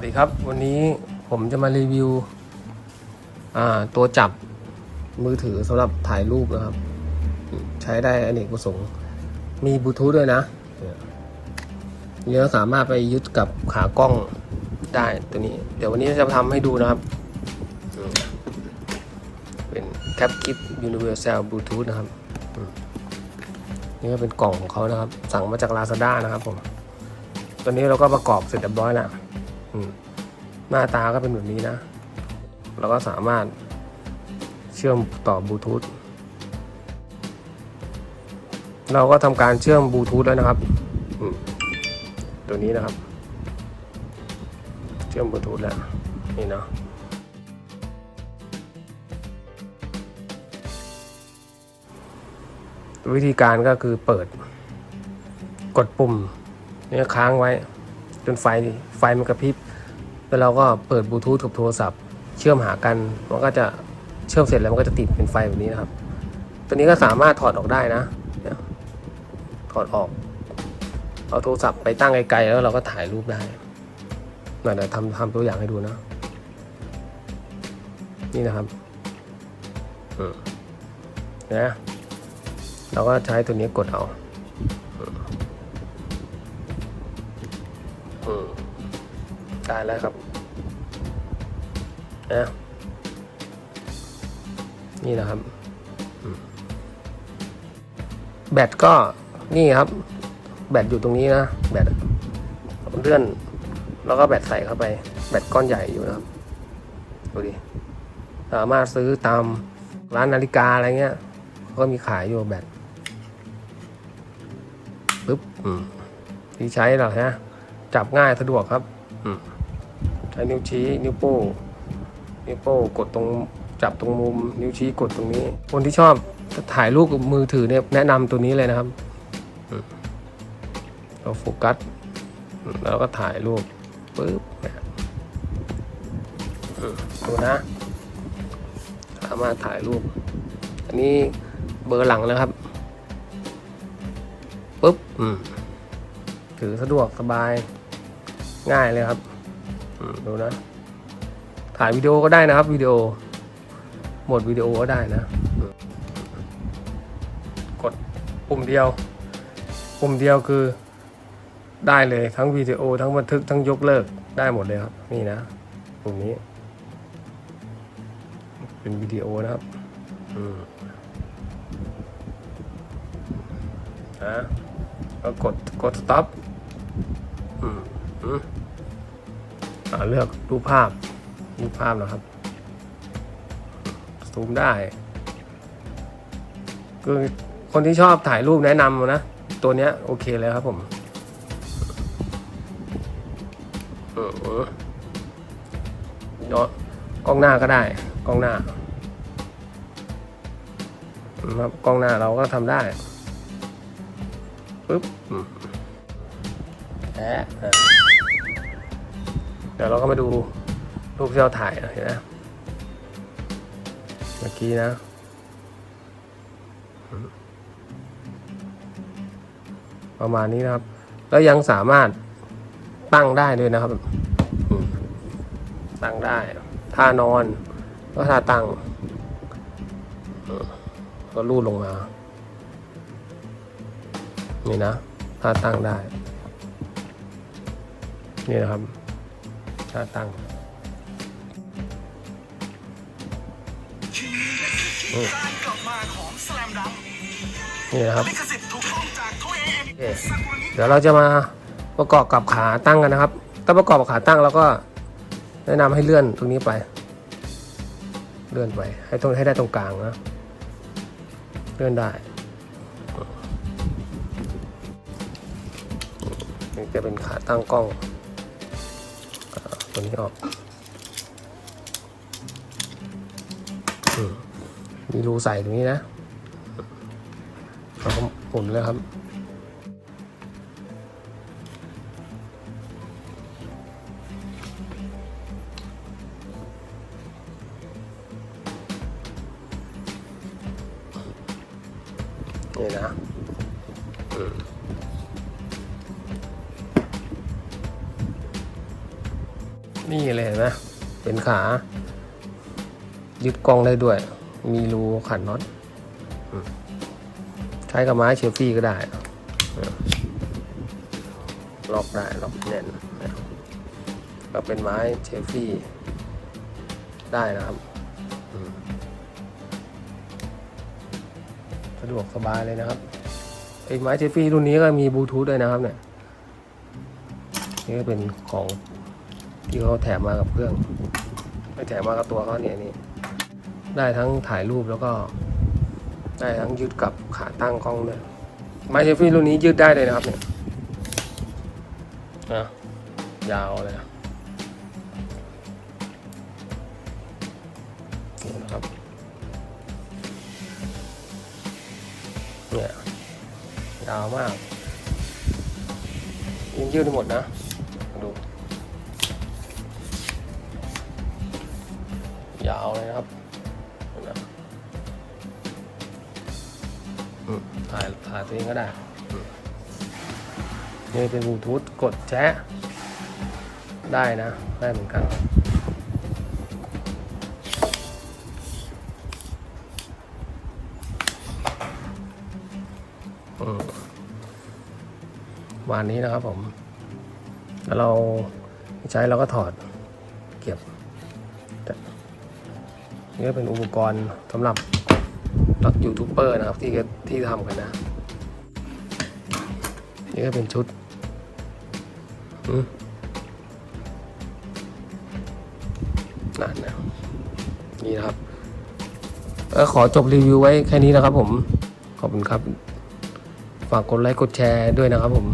วัสดีครับ วันนี้ผมจะมารีวิวตัวจับมือถือสำหรับถ่ายรูปนะครับ ใช้ได้อเนกประสงค์ มีบลูทูธด้วยนะเนี่ยสามารถไปยึดกับขากล้องได้ตัวนี้ เดี๋ยววันนี้จะทำให้ดูนะครับ เป็นแคปกิฟ Universal Bluetooth นะครับ นี่ก็เป็นกล่องของเขานะครับ สั่งมาจาก Lazada นะครับผมตัวนี้เราก็ประกอบเสร็จเรียบร้อยแล้ว หน้าตาก็เป็นแบบนี้นะ เราก็สามารถเชื่อมต่อบลูทูธเราก็ทำการเชื่อมบลูทูธแล้วนะครับตัวนี้นะครับ เชื่อมบลูทูธแล้วนี่เนาะวิธีการก็คือเปิด กดปุ่มเนี่ยค้างไว้ จนไฟไฟมันกระพริบแล้วเราก็เปิดบลูทูธกับโทรศัพท์ เชื่อมหากันมันก็จะเชื่อมเสร็จแล้วมันก็จะติดเป็นไฟแบบนี้นะครับ ตัวนี้ก็สามารถถอดออกได้นะถอดออก เอาโทรศัพท์ไปตั้งไกลๆแล้วเราก็ถ่ายรูปได้เดี๋ยวทำทำตัวอย่างให้ดูนะ นี่นะครับอืมนะเราก็ใช้ตัวนี้กดเอา อืมได้แล้วครับนะนี่นะครับ แบตก็นี่ครับ แบตอยู่ตรงนี้นะ แบตเลื่อน แล้วก็แบตใส่เข้าไป แบตก้อนใหญ่อยู่นะครับ ดูดิ สามารถซื้อตามร้านนาฬิกาอะไรเงี้ย ก็มีขายอยู่แบตปึ๊บที่ใช้เหรอฮะ จับง่ายสะดวกครับอืมใช้นิ้วชี้ นิ้วโป้งนิ้วโป้งกดตรงจับตรงมุม นิ้วชี้กดตรงนี้ คนที่ชอบถ่ายรูปกับมือถือเนี่ยแนะนำตัวนี้เลยนะครับอืมเราโฟกัสอืมแล้วก็ถ่ายรูปปึ๊บเนี่ยอืมดูนะสามารถถ่ายรูป อันนี้เบอร์หลังนะครับปึ๊บอืมถือสะดวกสบาย ง่ายเลยครับดูนะ ถ่ายวิดีโอก็ได้นะครับวิดีโอโหมดวิดีโอก็ได้นะ กดปุ่มเดียว ปุ่มเดียวคือได้เลยทั้งวิดีโอทั้งบันทึกทั้งยกเลิกได้หมดเลยครับ นี่นะปุ่มนี้ เป็นวิดีโอนะครับอืมนะก็กดกด stop อืม เลือกรูปภาพรูปภาพนะครับ ซูมได้คือคนที่ชอบถ่ายรูปแนะนำนะ ตัวเนี้ยโอเคเลยครับผมอืมอืมเนาะกล้องหน้าก็ได้ กล้องหน้าครับกล้องหน้าเราก็ทำได้ปึ๊บแอะ ดี๋ยวเราก็มาดูรูปที่เราถ่ายนะเห็นไหมเมื่อกี้นะประมาณนี้นะครับ แล้วยังสามารถตั้งได้ด้วยนะครับ ตั้งได้ท่านอนก็ท่าตั้งก็ลูดลงมา นี่นะท่าตั้งได้ นี่นะครับ ท่าตั้งอืมการกลับมาของสแลมดังนี่นะครับลิขสิทธิ์ถูกต้องจากโทเอโอเดี๋ยวเราจะมาประกอบกับขาตั้งกันนะครับ ถ้าประกอบกับขาตั้งเราก็แนะนำให้เลื่อนตรงนี้ไป เลื่อนไปให้ตรงให้ได้ตรงกลางนะ เลื่อนได้นี่จะเป็นขาตั้งกล้อง ตัวนี้ออกมีรูใส่ตรงนี้นะเราก็หมุนเลยครับ นี่นะอืม นี่เลยเห็นไหมเป็นขา ยึดกล้องได้ด้วย มีรูขันน็อตใช้กับไม้เชลฟี่ก็ได้ล็อกได้ล็อกแน่นก็เป็นไม้เชลฟี่ ได้นะครับสะดวกสบายเลยนะครับไอ้ไม้เชลฟี่รุ่นนี้ก็มีบลูทูธด้วยนะครับเนี่ยนี่ก็เป็นของ ที่เขาแถมมากับเครื่องไม่แถมมากับตัวเขาเนี่ยนี่ได้ทั้งถ่ายรูปแล้วก็ ได้ทั้งยึดกับขาตั้งกล้องด้วยไมเชฟฟี่รุ่นนี้ยืดได้เลยนะครับเนี่ยนะยาวเลยนะนี่นะครับเนี่ยยาวมากยังยืดได้หมดนะดู ยาวเลยนะครับเห็นไหมอืมถ่ายถ่ายตัวเองก็ได้อืมนี่เป็นบลูทูธกดแชะได้นะ ได้เหมือนกันอืมวันนี้นะครับผม แล้วเราใช้เราก็ถอดเก็บ นี่ก็เป็นอุปกรณ์สำหรับนักยูทูบเบอร์นะครับที่ที่ทำกันนะ นี่ก็เป็นชุดนั่นนะนี่นะครับขอจบรีวิวไว้แค่นี้นะครับผม ขอบคุณครับ ฝากกดไลค์กดแชร์ด้วยนะครับผม